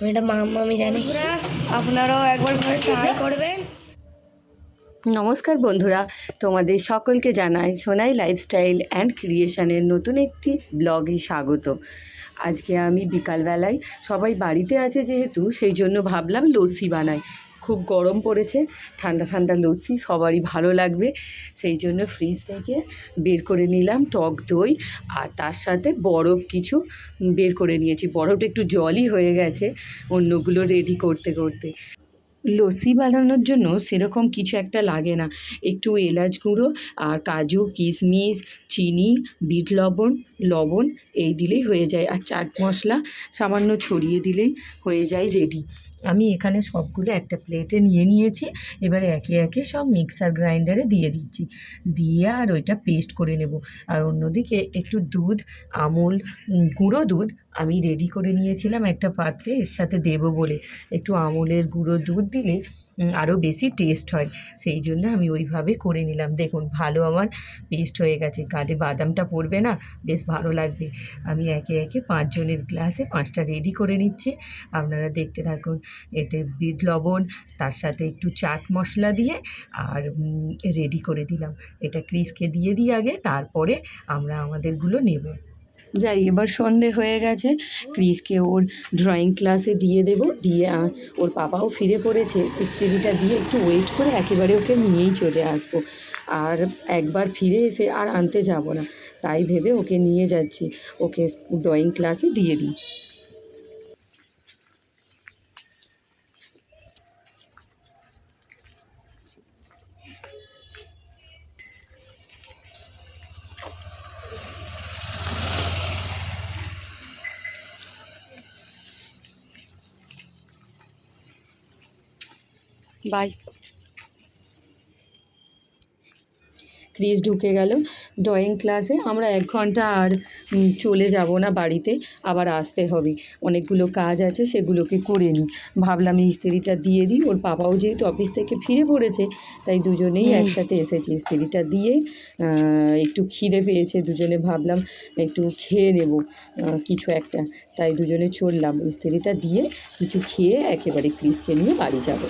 আমি এটা মাম্মা আমি জানি আপনারাও একবার ঘরে ট্রাই করবেন। নমস্কার বন্ধুরা তোমাদের সকলকে জানাই সোনাই লাইফস্টাইল অ্যান্ড ক্রিয়েশনের নতুন একটি ব্লগে স্বাগত। আজকে আমি বিকালবেলায় সবাই বাড়িতে আছে যেহেতু সেই জন্য ভাবলাম লস্যি বানাই। খুব গরম পড়েছে, ঠান্ডা ঠান্ডা লস্যি, সবারই ভালো লাগবে। সেই জন্য ফ্রিজ থেকে বের করে নিলাম টক দই, আর তার সাথে বরফ কিছু বের করে নিয়েছি। বরফটা একটু জলই হয়ে গেছে অন্যগুলো রেডি করতে করতে। লস্যি বানানোর জন্য সেরকম কিছু একটা লাগে না। একটু এলাচ গুঁড়ো আর কাজু, কিশমিশ, চিনি, বিট লবণ লবণ এই দিলেই হয়ে যায়। আর চাট মশলা সামান্য ছড়িয়ে দিলেই হয়ে যায় রেডি আমি এখানে সবগুলো একটা প্লেটে নিয়ে নিয়েছি, এবারে একে একে সব মিক্সার গ্রাইন্ডারে দিয়ে দিচ্ছি। দিয়ে আর ওইটা পেস্ট করে নেব। আর অন্যদিকে একটু দুধ, আমুল গুঁড়ো দুধ আমি রেডি করে নিয়েছিলাম একটা পাত্রে, এর সাথে দেব বলে। একটু আমুলের গুঁড়ো দুধ দিলে আরও বেশি টেস্ট হয়। সেই জন্য আমি ওইভাবে করে নিলাম। দেখুন, ভালো আমার পেস্ট হয়ে গেছে। গালে বাদামটা পড়বে না? বেশ ভালো লাগবে। আমি একে একে পাঁচজনের গ্লাসে পাঁচটা রেডি করে নিচ্ছি। আপনারা দেখতে থাকুন, এতে বিট লবণ, তার সাথে একটু চাট মশলা দিয়ে আর রেডি করে দিলাম। এটা ক্রিসকে দিয়ে দিই আগে, তারপরে আমরা আমাদেরগুলো নেব। যাই, এবার সন্ধে হয়ে গেছে। ক্রিসকে ওর ড্রয়িং ক্লাসে দিয়ে দেব। দিয়ে ওর পাপাও ফিরে পড়েছে। স্ত্রীটা দিয়ে একটু ওয়েট করে একেবারে ওকে নিয়েই চলে আসব। আর একবার ফিরে এসে আর আনতে যাব না। তাই ভেবে ওকে নিয়ে যাচ্ছি। ওকে ড্রয়িং ক্লাসে দিয়ে দিই। বাই ক্রিস ঢুকে গেল ড্রয়িং ক্লাসে। আমরা এক ঘণ্টা আর চলে যাব না বাড়িতে আবার আসতে হবে। অনেকগুলো কাজ আছে সেগুলোকে করে নিই। ভাবলাম ইস্ত্রিটা দিয়ে দিই। ওর পাপাও যেহেতু অফিস থেকে ফিরে পড়েছে তাই দুজনেই একসাথে এসেছি ইস্ত্রিটা দিয়ে। একটু খিদে পেয়েছে দুজনে ভাবলাম একটু খেয়ে নেব কিছু একটা। তাই দুজনে চললাম। ইস্ত্রিটা দিয়ে কিছু খেয়ে একেবারে ক্রিসকে নিয়ে বাড়ি যাব।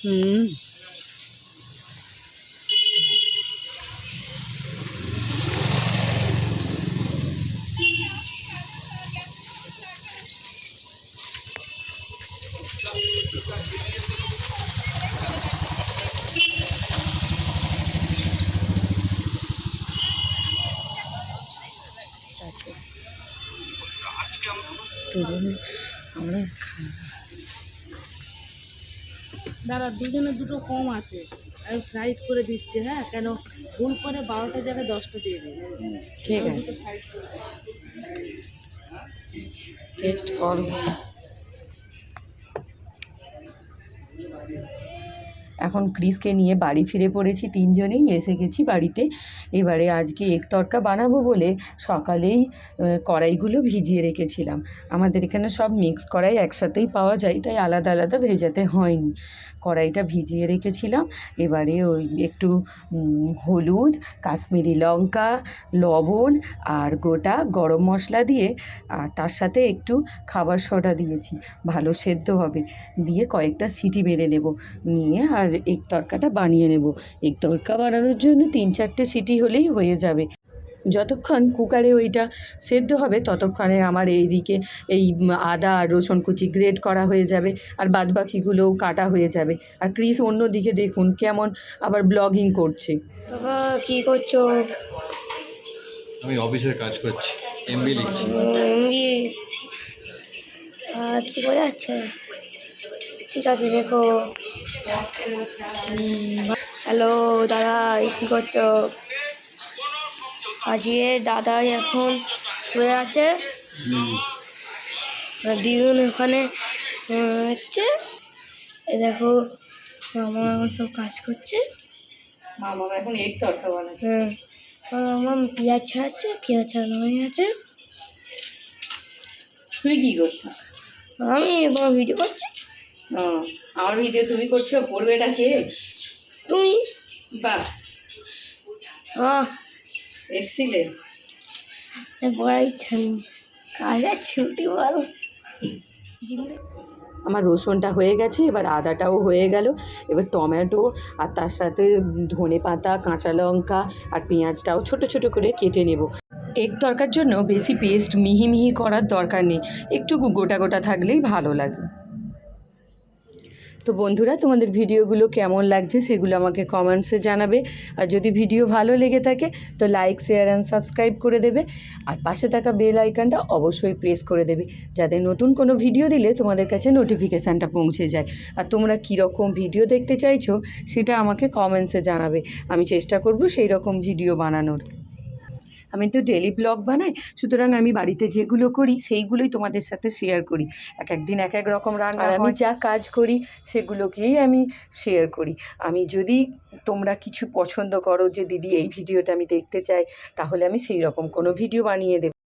হুম। দুজনে আমরা দাদা দুজনে দুটো কম আছে। আমি ফ্রাইড করে দিচ্ছি হ্যাঁ? কেন? ভুল করে বারোটা জায়গায় দশটা দিয়ে দিই ঠিক আছে। টেস্ট করো এখন ক্রিসকে নিয়ে বাড়ি ফিরে পড়েছি তিনজনেই, এসে গেছি বাড়িতে। এবারে আজকে এক তরকা বানাবো বলে সকালেই কড়াইগুলো ভিজিয়ে রেখেছিলাম। আমাদের এখানে সব মিক্স কড়াই একসাথেই পাওয়া যায়, তাই আলাদা আলাদা ভেজাতে হয়নি। কড়াইটা ভিজিয়ে রেখেছিলাম। এবারে ওই একটু হলুদ, কাশ্মীরি লঙ্কা, লবণ আর গোটা গরম মশলা দিয়ে, আর তার সাথে একটু খাবার সোডা দিয়েছি। ভালো সেদ্ধ হবে। দিয়ে কয়েকটা সিটি মেরে নেব। নিয়ে আর এগ তরকাটা বানিয়ে নেব। এগ তরকা বানানোর জন্য তিন চারটে সিটি হলেই হয়ে যাবে। যতক্ষণ কুকারে ওইটা সেদ্ধ হবে ততক্ষণে আমার এইদিকে এই আদা আর রসুন কুচি গ্রেট করা হয়ে যাবে আর বাদবাকিগুলোও কাটা হয়ে যাবে। আর ক্রিস অন্যদিকে দেখুন কেমন আবার ব্লগিং করছে। বাবা কি করছ? আমি অফিসের কাজ করছি এমবি লিখছি। এমবি কিছু বোঝা যাচ্ছে ঠিক আছে দেখো হ্যালো দাদা কি করছ? আজকে দাদা এখন শুয়ে আছে। দিদুন ওখানে হচ্ছে এই দেখো মামা আমার সব কাজ করছে। মামা এখন এগ তরকা বানাচ্ছে। হ্যাঁ আমার পেঁয়াজ ছাড়াচ্ছে পেঁয়াজ ছাড়ানো হয়ে গেছে তুই কি করছিস? আমি ভিডিও করছি। আমার ভিডিও তুমি করছ পড়বেটা কে? তুমি? বাহ এক্সিলেন্ট কাজে ছুটি বলো। আমার রসুনটা হয়ে গেছে এবার আদাটাও হয়ে গেল। এবার টমেটো আর তার সাথে ধনে পাতা কাঁচা লঙ্কা আর পেঁয়াজটাও ছোট ছোট করে কেটে নেব। এগ তরকার জন্য বেশি পেস্ট মিহি মিহি করার দরকার নেই। একটু গোটা গোটা থাকলেই ভালো লাগে। তো বন্ধুরা, তোমাদের ভিডিওগুলো কেমন লাগছে সেগুলো আমাকে কমেন্টসে জানাবে। আর যদি ভিডিও ভালো লেগে থাকে, তো লাইক শেয়ার অ্যান্ড সাবস্ক্রাইব করে দেবে। আর পাশে থাকা বেল আইকনটা অবশ্যই প্রেস করে দেবে, যাতে নতুন কোনো ভিডিও দিলে তোমাদের কাছে নোটিফিকেশানটা পৌঁছে যায়। আর তোমরা কীরকম ভিডিও দেখতে চাইছো, সেটা আমাকে কমেন্টসে জানাবে। আমি চেষ্টা করব সেই রকম ভিডিও বানানোর। আমি তো ডেলি ব্লগ বানাই সুতরাং আমি বাড়িতে যেগুলো করি সেইগুলোই তোমাদের সাথে শেয়ার করি। এক একদিন এক এক রকম রান্না আর আমি যা কাজ করি সেগুলোকেই আমি শেয়ার করি। আমি যদি তোমরা কিছু পছন্দ করো যে দিদি এই ভিডিওটা আমি দেখতে চাই তাহলে আমি সেই রকম কোনো ভিডিও বানিয়ে দেবো।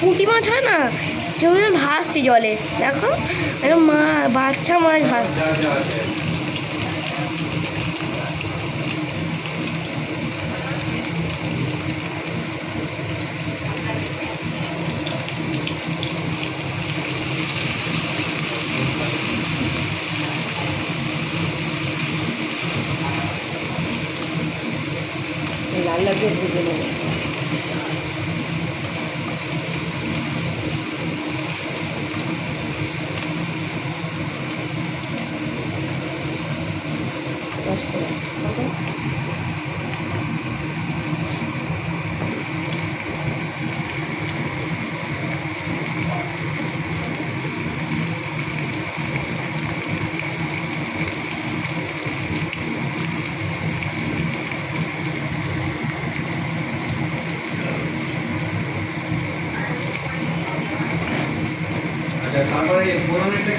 পুঁটি মাছ হয় না? যেগুলো ভাসছে জলে। দেখো একটা মা বাচ্চা মাছ ভাসছে। লাল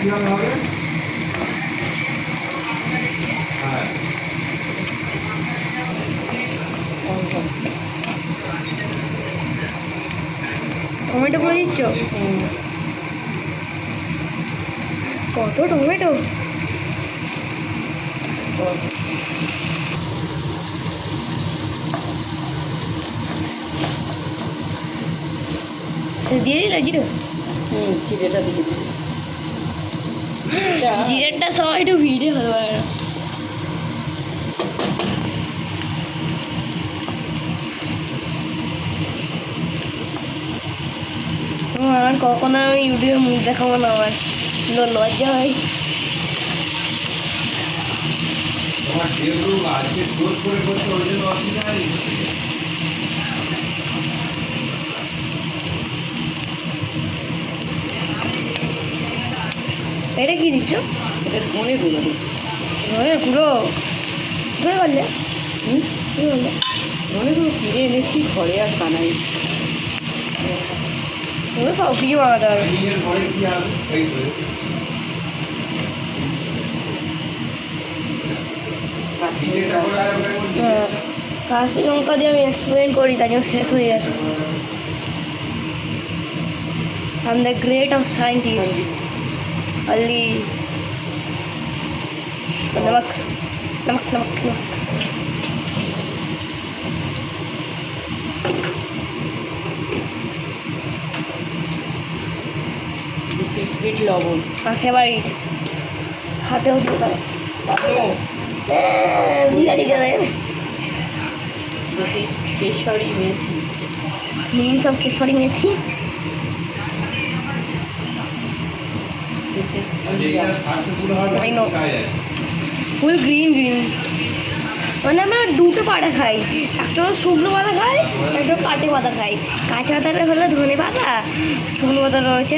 কীভাবে হবে হ্যাঁ। টমেটো করে দিচ্ছ। কত টমেটো। দিয়ে দিলে জিরো হুম চিড়েটা দিয়ে দিস জিরেরটা সবাই একটু ভিডিও হতে পারে আমার কখনো আমি ইউটিউবে মুখ দেখাবো না আমার। ল- লজ্জা হয়। আজকে জোর করে করছে এটা কি দিচ্ছ? এটা ধনে গুঁড়ো। ধরে পুরো ধরে বললে হুম? বললে ধনে গুঁড়ো কিনে এনেছি ঘরে আর বানাই পুরো সব কিছু বানাতে হবে। ট্রেনিংয়ের পরে কি হবে এই তো নিজেটা করে আর ওটা করছি। হ্যাঁ। কাশ্মীর লঙ্কা দিয়ে আমি এক্সপেরিমেন্ট করি তাই জন্য শেষ হয়ে গেছে। I am the great of নমক নমক দিস ইজ বিট লবণ ফেভারিট খাতে হতে পারে কেশরি মেথি মিনিস অফ কেশরি মেথি দিস ইজ যে এটা স্বার্থ পুরো হবে I know. খাওয়া যায় ফুল গ্রিন গ্রিন মানে আমরা দুটো পাতা খাই। একটা হলো শুকনো পাতা খাই একটা কাটে পাতা খাই। কাঁচা পাতাটা হলো ধনে পাতা শুকনো পাতা রয়েছে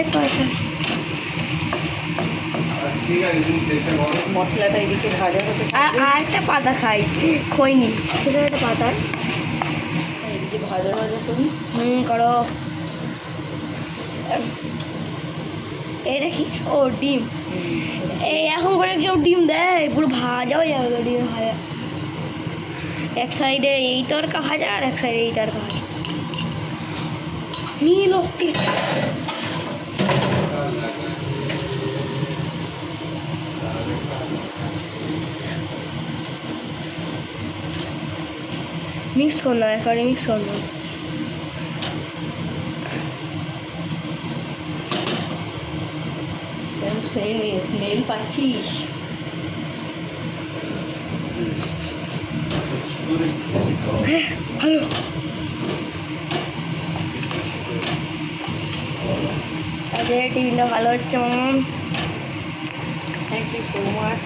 তুমি চেষ্টা করো মশলাটা এদিকে ভাজা হতে আর একটা পাতা খাই খৈনি। সেটা একটা পাতা। এদিকে ভাজা ভাজা করি হুম করো। এটা কি? ও, ডিম। এই, এখন করে কেউ ডিম দেয়? পুরো ভাজা হয়ে যাবে ডিম ভাজা। এক সাইডে এই তরকা ভাজা আর এক সাইডে এই তরকা ভাজা। নীল লোকটি মিক্স করলাম, একেবারে মিক্স করলাম। স্মেল পাচ্ছিস ভালো আরে টিফিনটা ভালো হচ্ছে mum thank you so much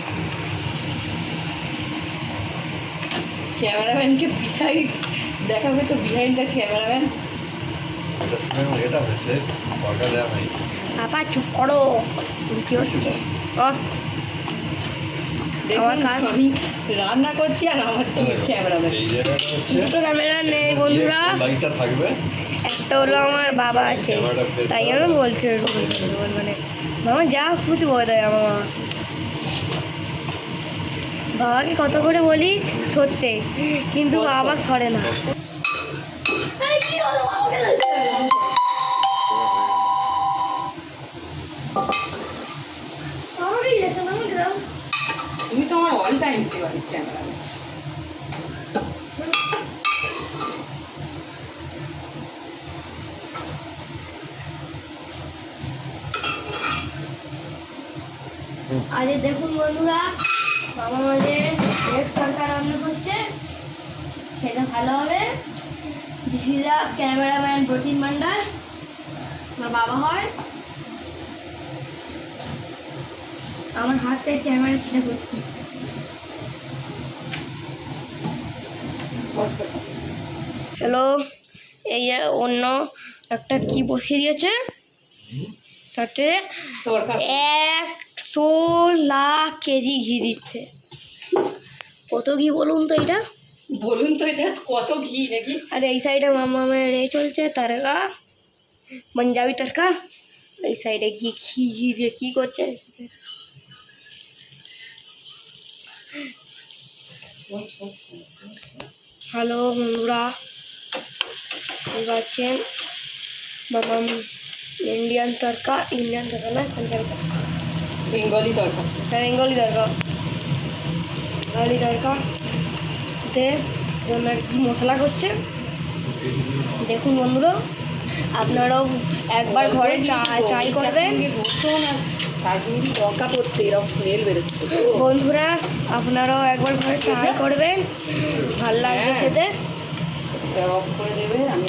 ক্যামেরাম্যানকে beside দেখাবে তো বিহাইন্ড দ্য ক্যামেরাম্যান এটার সময় এটা হয়েছে তরকা দেওয়া হয় আপা চুপ করো। কি হচ্ছে? ও আমার কাজ- রান্না করছি আর আমার দুটো ক্যামেরা নেই বন্ধুরা। থাকবে। একটা হলো আমার বাবা আছে। তাই আমি বলছি মানে মামা যা খুশি বলে দেয় আমার মামা বাবাকে কত করে বলি? সত্যি। কিন্তু বাবা সরে না। আরে দেখুন বন্ধুরা, বাবা মাঝে এক রান্না করছে খেতে ভালো হবে। দিস ক্যামেরাম্যান প্রতিম মান্ডাল আমার বাবা হয়। আমার হাতে ক্যামেরা ছিল ভর্তি হ্যালো এই যে অন্য একটা কি বসিয়ে দিয়েছে। তাতে একশো লাখ কেজি ঘি দিচ্ছে। কত ঘি বলুন তো এটা? বলুন তো এটা কত ঘি নাকি? আর এই সাইডে মামামের এ চলছে তারকা পাঞ্জাবি তারকা। এই সাইডে ঘি ঘি ঘি দিয়ে কী করছে? হ্যালো বন্ধুরা পাচ্ছেন মামাম ইন্ডিয়ান তরকা ইন্ডিয়ান তরকা না পাঞ্জাবি তরকা বেঙ্গলি তরকা। হ্যাঁ বেঙ্গলি তরকা। বেঙ্গলি তরকা। তে ওনার কি মশলা করছে? দেখুন বন্ধুরা আপনারাও একবার ঘরে চাই করবেন। কাশ্মীরি লঙ্কা পড়তে এরকম স্মেল বেরোচ্ছে। বন্ধুরা আপনারাও একবার ঘরে ট্রাই করবেন। ভালো লাগবে হ্যাঁ। খেতে। অফ করে দেবে আমি